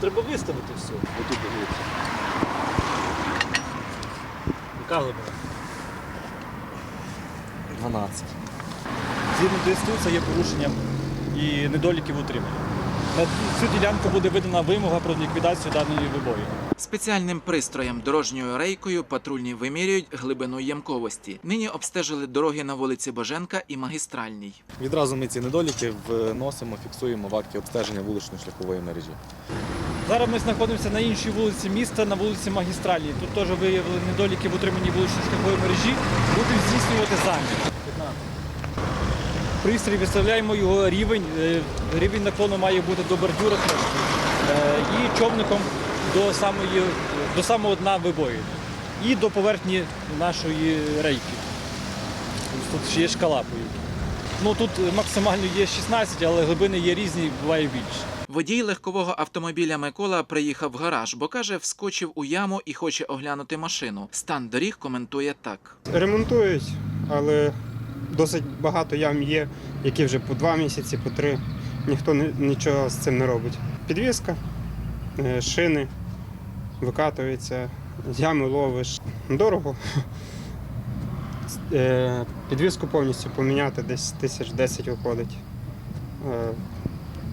треба виставити все. Отут дивіться. Яка глибина? 12. Згідно ДСТУ це є порушенням і недоліки в утриманні. На цю ділянку буде видана вимога про ліквідацію даної вибої. Спеціальним пристроєм дорожньою рейкою патрульні вимірюють глибину ямковості. Нині обстежили дороги на вулиці Боженка і магістральній. Відразу ми ці недоліки вносимо, фіксуємо в акті обстеження вуличної шляхової мережі. Зараз ми знаходимося на іншій вулиці міста, на вулиці Магістральній. Тут теж виявили недоліки в утриманні вуличної шляхової мережі. Будемо здійснювати замір. Пристрій виставляємо його рівень. Е, Рівень наклону має бути до бордюра трошки. Е, І човником до самої до самого дна вибоїни. І до поверхні нашої рейки. Тут ще є шкала по. Ну тут максимально є 16, але глибини є різні, буває більше. Водій легкового автомобіля Микола приїхав в гараж, бо каже, вскочив у яму і хоче оглянути машину. Стан доріг коментує так. Ремонтують, але досить багато ям є, які вже по два місяці, по три. Ніхто нічого з цим не робить. Підвізка, е, шини викатуються, ями ловиш. Дорого. Е, Підвізку повністю поміняти десь тисяч 10 виходить. Е,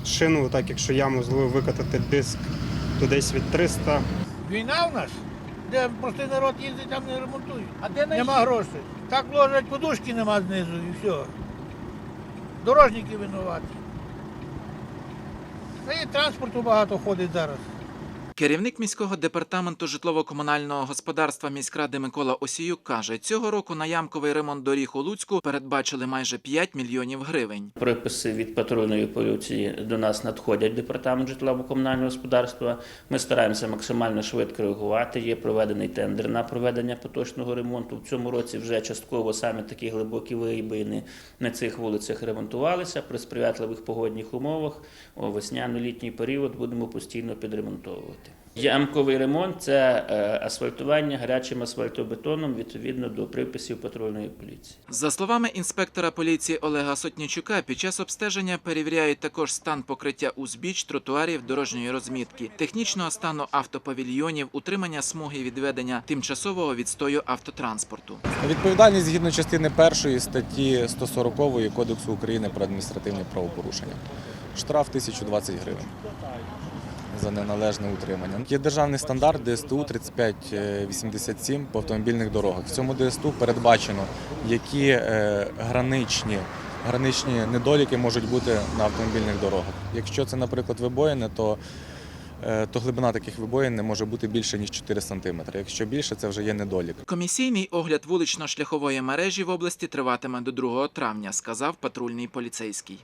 Шину, так якщо яму зловив викатати диск, то десь від 300 Війна в нас, де простий народ їздить, там не ремонтують. А де нема грошей. Так ложать подушки нема знизу і все. Дорожники винуваті. Та і транспорту багато ходить зараз. Керівник міського департаменту житлово-комунального господарства міськради Микола Осіюк каже, цього року на ямковий ремонт доріг у Луцьку передбачили майже 5 мільйонів гривень. Приписи від патрульної поліції до нас надходять департамент житлово-комунального господарства. Ми стараємося максимально швидко реагувати. Є проведений тендер на проведення поточного ремонту. В цьому році вже частково саме такі глибокі виїбини на цих вулицях ремонтувалися. При сприятливих погодних умовах у весняно-літній період будемо постійно підремонтовувати. Ямковий ремонт це е, асфальтування гарячим асфальтобетоном відповідно до приписів патрульної поліції. За словами інспектора поліції Олега Сотнічука, під час обстеження перевіряють також стан покриття узбіч, тротуарів, дорожньої розмітки, технічного стану автопавільйонів, утримання смуги відведення тимчасового відстою автотранспорту. Відповідальність згідно частини першої статті 140 Кодексу України про адміністративні правопорушення. Штраф 1020 гривень за неналежне утримання. Є державний стандарт ДСТУ 3587 по автомобільних дорогах. В цьому ДСТУ передбачено, які е, граничні, граничні недоліки можуть бути на автомобільних дорогах. Якщо це, наприклад, вибоїни, то е, то глибина таких вибоїн не може бути більше ніж 4 см. Якщо більше, це вже є недолік. Комісійний огляд вулично-шляхової мережі в області триватиме до 2 травня, сказав патрульний поліцейський.